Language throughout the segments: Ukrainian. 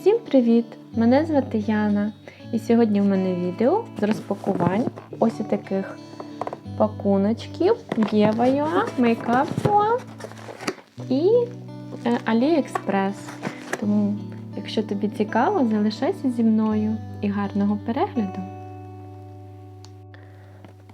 Всім привіт! Мене звати Яна. І сьогодні в мене відео з розпакувань ось таких пакуночків Єва Юа, Makeup Юа і е, AliExpress. Тому, якщо тобі цікаво, залишайся зі мною і гарного перегляду.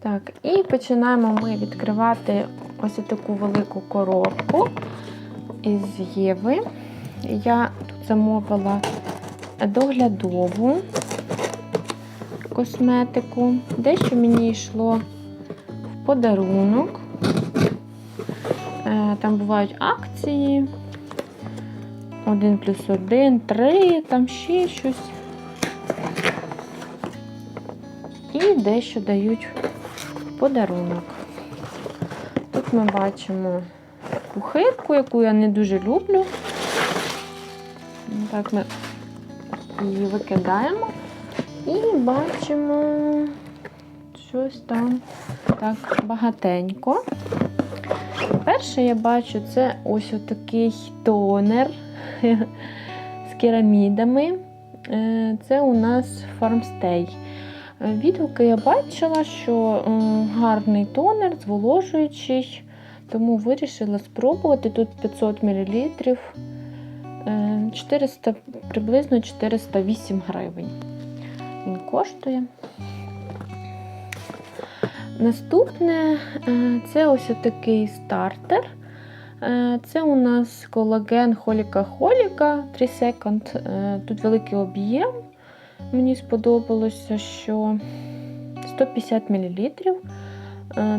Так, і починаємо ми відкривати ось таку велику коробку із Єви. Я замовила доглядову косметику. Дещо мені йшло в подарунок. Е, Там бувають акції. 1 плюс 1, 3, там ще щось. І дещо дають в подарунок. Тут ми бачимо кухирку, яку я не дуже люблю. Так, ми її викидаємо і бачимо щось там так багатенько. Перше я бачу, це ось отакий тонер з керамідами. Е, Це у нас Farmstay. Відгуки я бачила, що гарний тонер, зволожуючий, тому вирішила спробувати. Тут 500 мл. 400, приблизно 408 гривень. Він коштує. Наступне це ось такий стартер. Це у нас колаген Холіка-Холіка 3 секунд. Тут великий об'єм. Мені сподобалося, що 150 мл.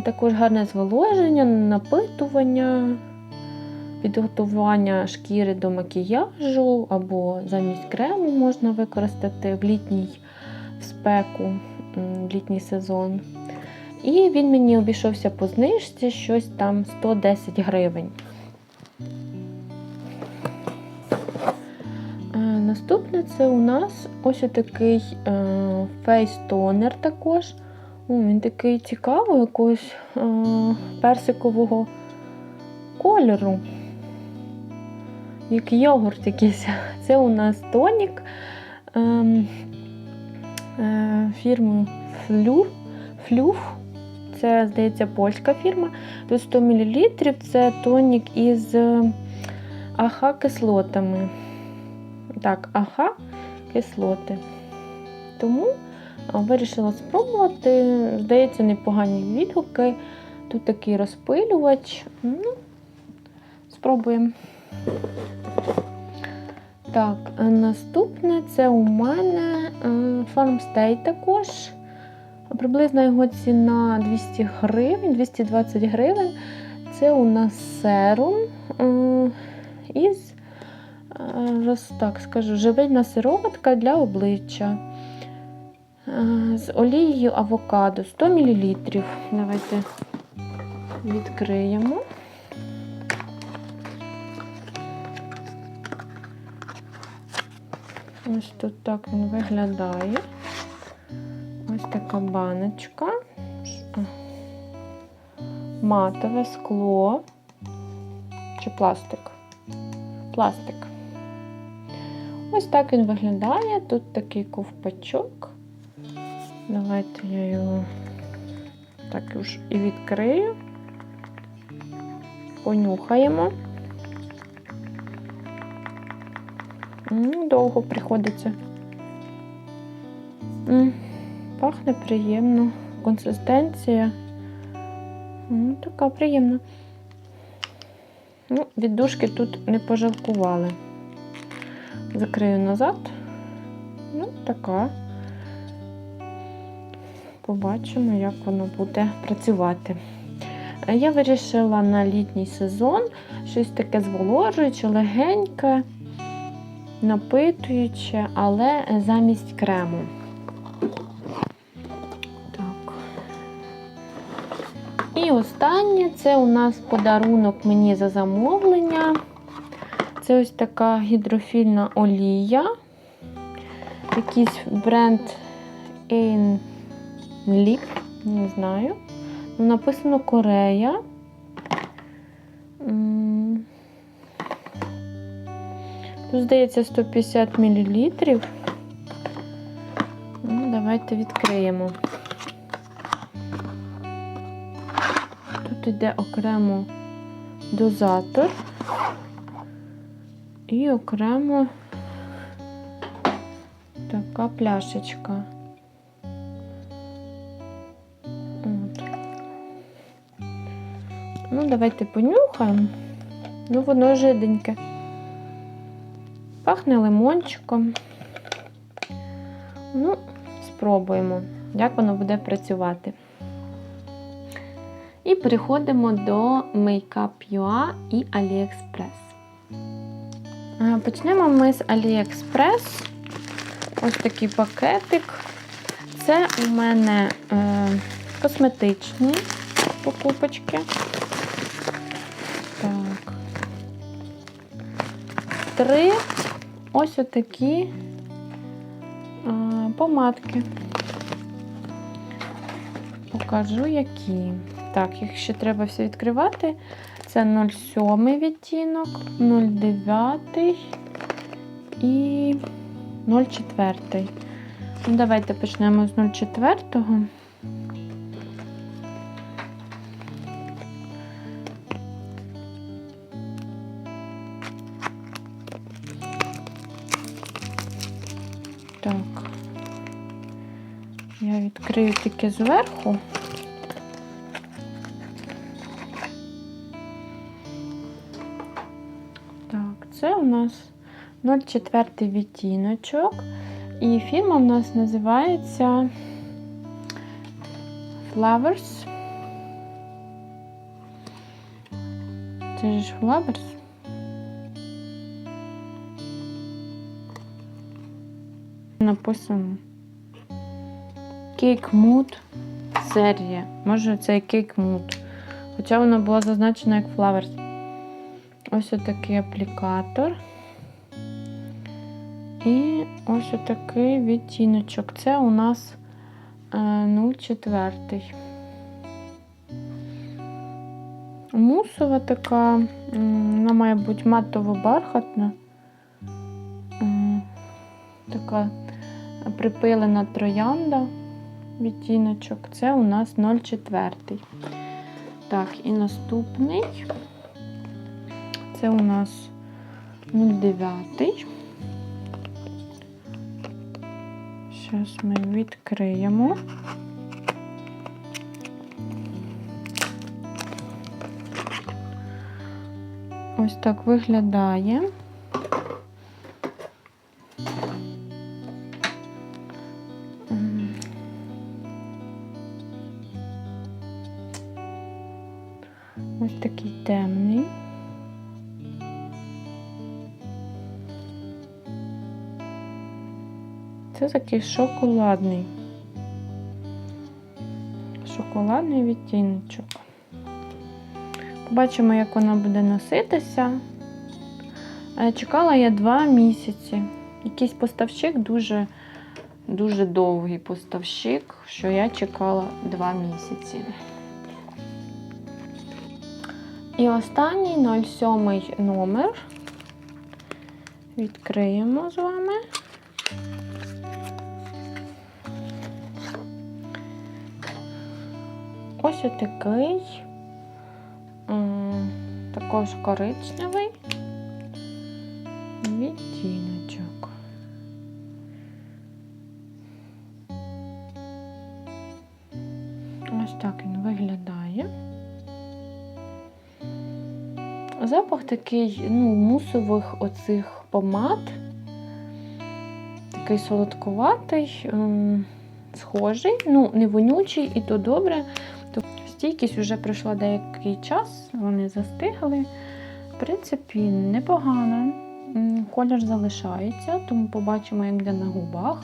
Також гарне зволоження, напитування підготування шкіри до макіяжу або замість крему можна використати в літній в спеку, в літній сезон. І він мені обійшовся по знижці щось там 110 гривень. Наступне це у нас ось такий фейс-тонер також. О, Він такий цікавий, якогось е, персикового кольору як йогурт якийсь. Це у нас тонік ем, е, фірми. Флюф. Це, здається, польська фірма. Тут 100 мл це тонік із АХ-кислотами. Так, АХ-кислоти. Тому вирішила спробувати. Здається, непогані відгуки. Тут такий розпилювач. Ну, Спробуємо. Так, наступне це у мене Farmstay також. Приблизно його ціна 200 гривень, 220 гривень. Це у нас серум із, роз, так скажу, живильна сироватка для обличчя. З олією авокадо 100 мл. Давайте відкриємо. Ось тут так він виглядає. Ось така баночка, матове скло чи пластик. Пластик. Ось так він виглядає. Тут такий ковпачок. Давайте я його так і відкрию, понюхаємо. Довго приходиться. Пахне приємно. Консистенція. Така приємна. Ну, Від тут не пожалкували. Закрию назад. Ну, така. Побачимо, як воно буде працювати. Я вирішила на літній сезон щось таке зволожуюче, легеньке напитуюче, але замість крему. Так. І останнє це у нас подарунок мені за замовлення. Це ось така гідрофільна олія. Якийсь бренд Inlip, не знаю. Написано Корея. Тут, здається, 150 мл. Ну, давайте відкриємо. Тут йде окремо дозатор і окремо така пляшечка. Ну, давайте понюхаємо. Ну, воно жиденьке. Пахне лимончиком. Ну, спробуємо, як воно буде працювати. І переходимо до Makeup.ua і AliExpress. Почнемо ми з AliExpress. Ось такий пакетик. Це у мене е, косметичні покупочки. Так. Три ось отакі е, помадки. Покажу, які. Так, їх ще треба все відкривати. Це 07 відтінок, 09 і 04. Ну, давайте почнемо з 04. Я відкрию тільки зверху. Так, це у нас 04 відтіночок. І фірма у нас називається Flowers. Це ж Flowers. Написано Cake Mood серія. Може це Mood. Хоча воно було зазначено як Flowers. Ось отакий аплікатор. І ось отакий відтіночок. Це у нас е, 04. Мусова така, вона має бути матово-бархатна. Така припилена троянда відтіночок. Це у нас 04. Так, і наступний. Це у нас 09. Зараз ми відкриємо. Ось так виглядає. Такий темний. Це такий шоколадний. Шоколадний відтіночок. Побачимо, як вона буде носитися. Е, Чекала я два місяці. Якийсь поставщик дуже, дуже довгий поставщик, що я чекала два місяці. І останній 07 номер. Відкриємо з вами. Ось отакий, також коричневий Запах такий, ну, мусових оцих помад. Такий солодкуватий, м, схожий, ну, не вонючий, і то добре. Стійкість вже пройшла деякий час, вони застигли. В принципі, непогано. Колір залишається, тому побачимо, як буде на губах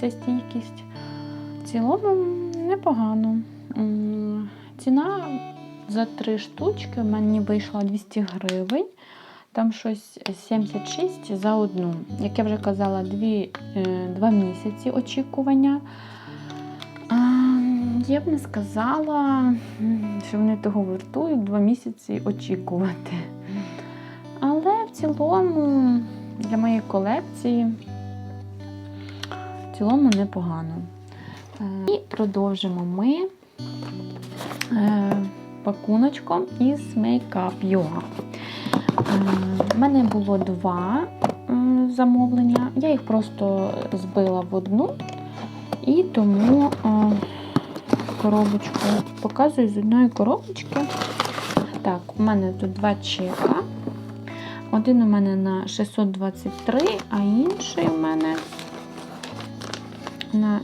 ця стійкість. В цілому непогано. Ціна за три штучки мені вийшла 200 гривень. Там щось 76 за одну. Як я вже казала, дві, е, два місяці очікування. Я б не сказала, що вони того вартують два місяці очікувати. Але в цілому для моєї колекції в цілому непогано. Е, І продовжимо ми е, пакуночком із Makeup Yoga. У мене було два замовлення. Я їх просто збила в одну і тому е, коробочку показую з одної коробочки. Так, у мене тут два чека. Один у мене на 623, а інший у мене на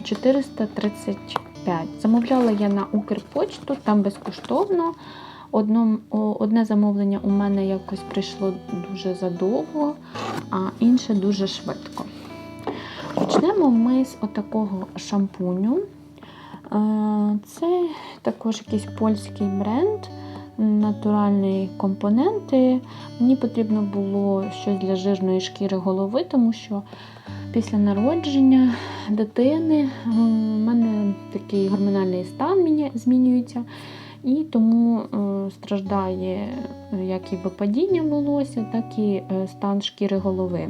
435. Замовляла я на Укрпочту, там безкоштовно. Одно, одне замовлення у мене якось прийшло дуже задовго, а інше дуже швидко. Почнемо ми з отакого шампуню. Е, Це також якийсь польський бренд, натуральні компоненти. Мені потрібно було щось для жирної шкіри голови, тому що після народження дитини е, в мене такий гормональний стан змінюється. І тому е, страждає е, як і випадіння волосся, так і стан шкіри голови.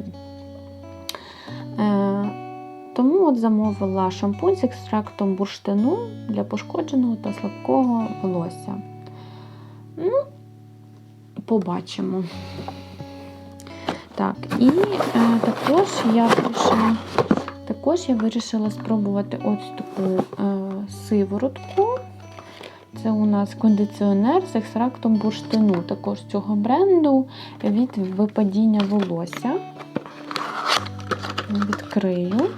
Тому от замовила шампунь з екстрактом бурштину для пошкодженого та слабкого волосся. Ну, побачимо. Так, і е, також я вирішила, також я вирішила спробувати ось таку е, сиворотку. Це у нас кондиціонер з екстрактом бурштину, також цього бренду від випадіння волосся. Відкрию.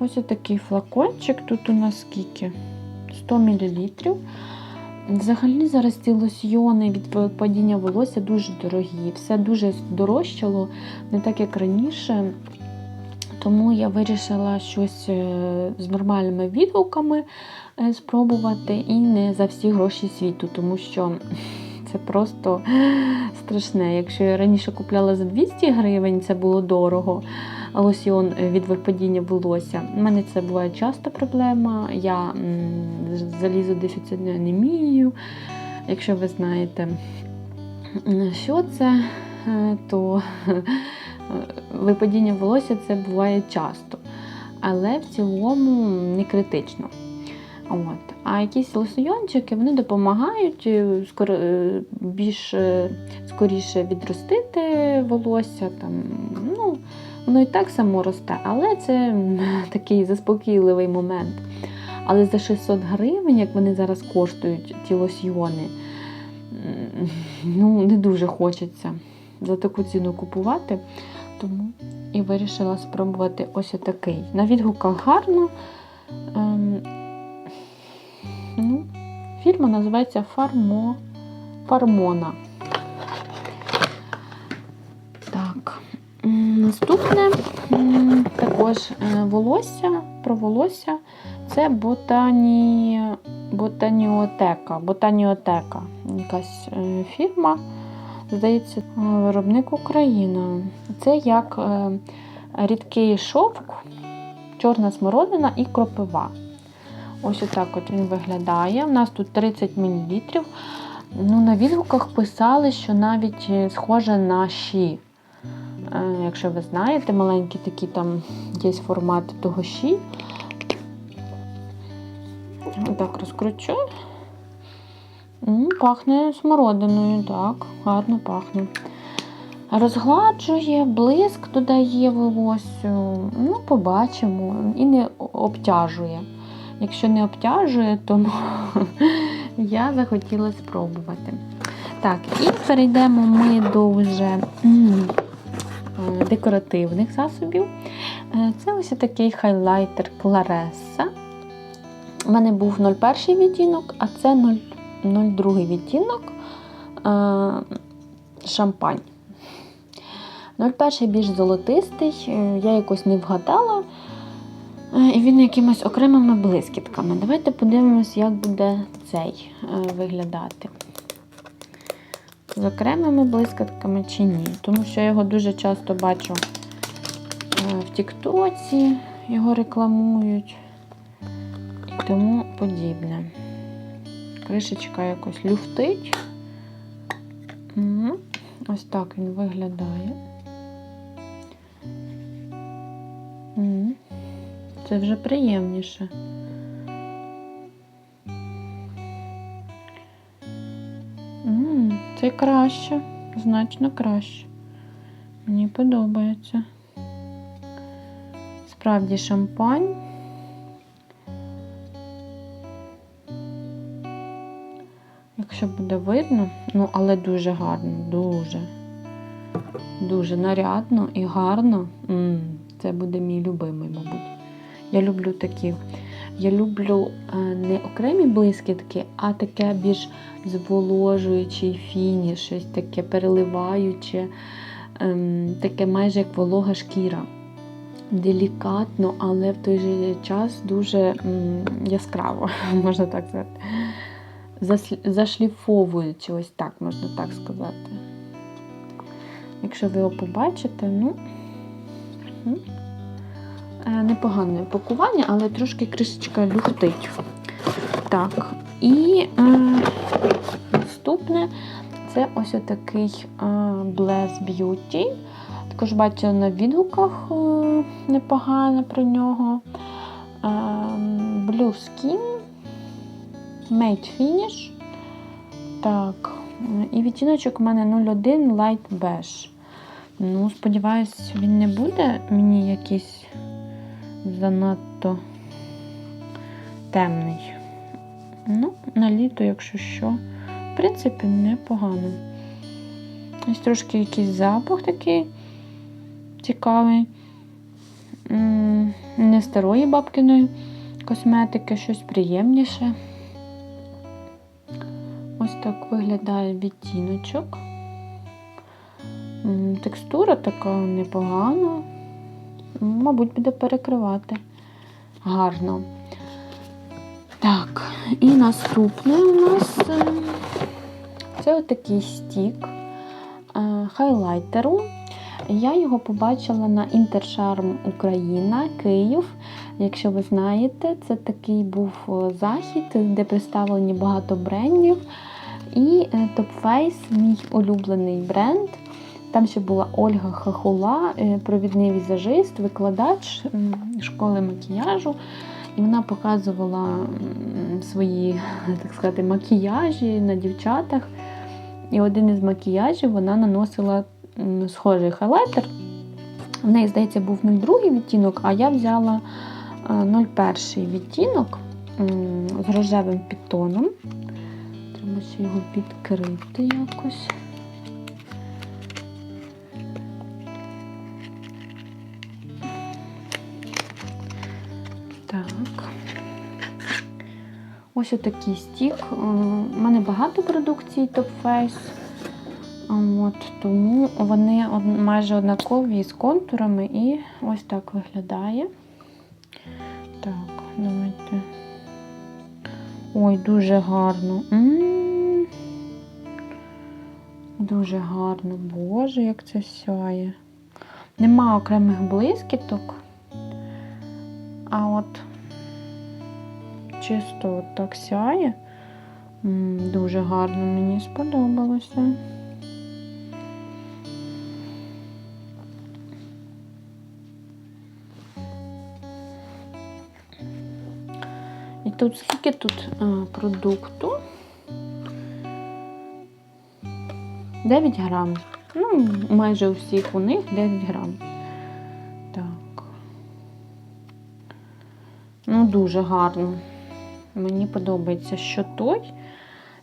Ось такий флакончик. Тут у нас скільки? 100 мл. Взагалі зараз ці лосьйони від випадіння волосся дуже дорогі. Все дуже дорожчало, не так як раніше. Тому я вирішила щось е, з нормальними відгуками е, спробувати і не за всі гроші світу, тому що це просто страшне. Якщо я раніше купляла за 200 гривень, це було дорого. Лосьйон від випадіння волосся. У мене це буває часто проблема. Я залізодефіцитною анемією. Якщо ви знаєте, що це, е, то е, випадіння волосся це буває часто, але в цілому не критично. От. А якісь лосьйончики вони допомагають е, скоро, е, більш е, скоріше відростити волосся. Там, ну, воно і так само росте, але це такий заспокійливий момент. Але за 600 гривень, як вони зараз коштують, ті лосьйони, ну, не дуже хочеться за таку ціну купувати. Тому і вирішила спробувати ось такий. На відгуках гарно. Ем, ну, фірма називається Фармо, Фармона. Наступне також е, волосся про волосся. Це ботані... ботаніотека. Ботаніотека. Якась е, фірма. Здається, виробник Україна. Це як е, рідкий шовк, чорна смородина і кропива. Ось отак от він виглядає. У нас тут 30 мл. Ну, на відгуках писали, що навіть схоже на щі. Е, Якщо ви знаєте, маленький такий там є формат того щі. Отак розкручу. Пахне смородиною, так, гарно пахне. Розгладжує, блиск додає волоссю. Ну, побачимо. І не обтяжує. Якщо не обтяжує, то я захотіла спробувати. Так, і перейдемо ми до вже декоративних засобів. Е, Це ось такий хайлайтер Claressa. У мене був 01 відтінок, а це 0 02 відтінок е, шампань. 01 більш золотистий, е, я якось не вгадала. Е, І він якимись окремими блискітками. Давайте подивимось, як буде цей е, виглядати з окремими блискатками чи ні. Тому що я його дуже часто бачу е, в Тіктоці, його рекламують і тому подібне. Кришечка якось люфтить. Угу. Ось так він виглядає. Угу. Це вже приємніше. Це краще, значно краще. Мені подобається. Справді шампань. Якщо буде видно, ну, але дуже гарно, дуже. Дуже нарядно і гарно. м це буде мій любимий, мабуть. Я люблю такі. Я люблю е, не окремі блискітки, а таке більш зволожуючий фініш, щось таке переливаюче, ем, таке майже як волога шкіра. Делікатно, але в той же час дуже яскраво, можна так сказати. Зашліфовуючи, ось так можна так сказати. Якщо ви його побачите, ну непогане пакування, але трошки кришечка люхтить. Так, і е, наступне це ось отакий е, Bless Beauty. Також бачила на відгуках е, непогано про нього. Е, Blue Skin, Matte Finish. Так, і відтіночок у мене 01 Light Beige. Ну, сподіваюсь, він не буде мені якийсь занадто темний. Ну, на літо, якщо що, в принципі, непогано. Ось трошки якийсь запах такий цікавий. Не старої бабкиної косметики, щось приємніше. Ось так виглядає відтіночок. Текстура така непогана. Мабуть, буде перекривати гарно. Так, і наступне у нас е, це отакий стік е, хайлайтеру. Я його побачила на Інтершарм Україна, Київ. Якщо ви знаєте, це такий був е, захід, де представлені багато брендів. І е, Top Face – мій улюблений бренд. Там ще була Ольга Хахула, е, провідний візажист, викладач школи макіяжу. І вона показувала свої, так сказати, макіяжі на дівчатах. І один із макіяжів вона наносила схожий хайлайтер. В неї, здається, був 02 відтінок, а я взяла е, 01 відтінок з рожевим підтоном. Треба ще його відкрити якось. Ось отакий стік. У мене багато продукції Top Face. От, тому вони майже однакові з контурами і ось так виглядає. Так, давайте. Ой, дуже гарно. М. Дуже гарно. Боже, як це сяє. Нема окремих блискіток. А от чисто так сяє. Дуже гарно мені сподобалося. І тут скільки тут а, продукту? 9 грам. Ну, майже у всіх у них 9 грам. Так. Ну, дуже гарно. Мені подобається, що той.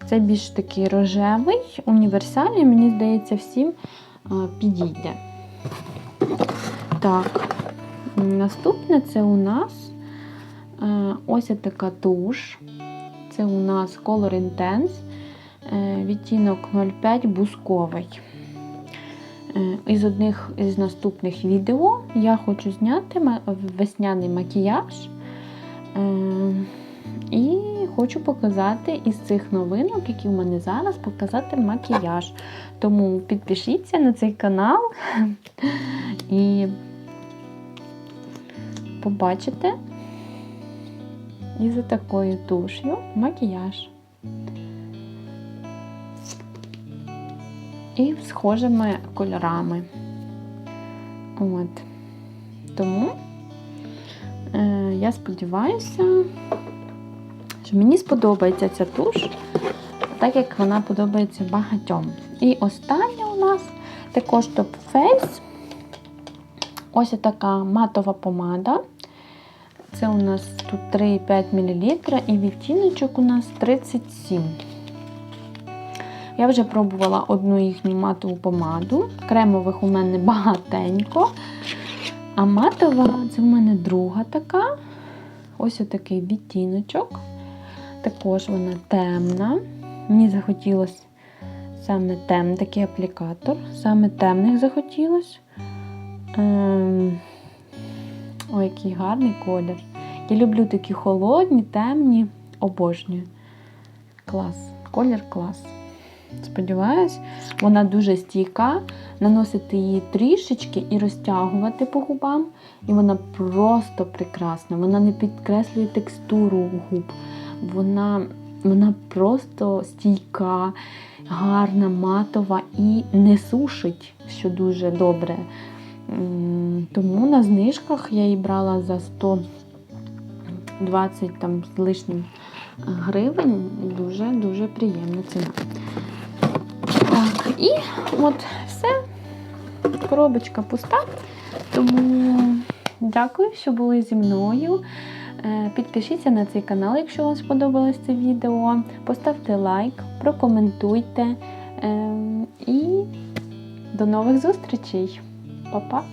Це більш такий рожевий, універсальний, мені здається, всім підійде. Так, наступне це у нас е, ось така туш. Це у нас Color Intense, е, відтінок 05 бусковий. Е, Із одних із наступних відео я хочу зняти весняний макіяж. Е, І хочу показати із цих новинок, які в мене зараз, показати макіяж. Тому підпишіться на цей канал і побачите із такою туш'ю макіяж. І схожими кольорами. От. Тому я сподіваюся, що мені сподобається ця туш, так як вона подобається багатьом. І остання у нас також Top Face. Ось така матова помада. Це у нас тут 3,5 мл і відтіночок у нас 37. Я вже пробувала одну їхню матову помаду. Кремових у мене багатенько. А матова це в мене друга така. Ось отакий відтіночок. Також вона темна. Мені захотілося саме темний такий аплікатор. Саме темних захотілося. Ем... Ой, який гарний колір. Я люблю такі холодні, темні, обожнюю. Клас. Колір клас. Сподіваюсь, вона дуже стійка. Наносити її трішечки і розтягувати по губам. І вона просто прекрасна. Вона не підкреслює текстуру губ. Вона, вона просто стійка, гарна, матова і не сушить, що дуже добре. Тому на знижках я її брала за 120 там, з лишнім гривень. Дуже-дуже приємна ціна. Так, і от все. Коробочка пуста. Тому дякую, що були зі мною. Е, Підпишіться на цей канал, якщо вам сподобалось це відео. Поставте лайк, прокоментуйте. Ем, І до нових зустрічей. Па-па!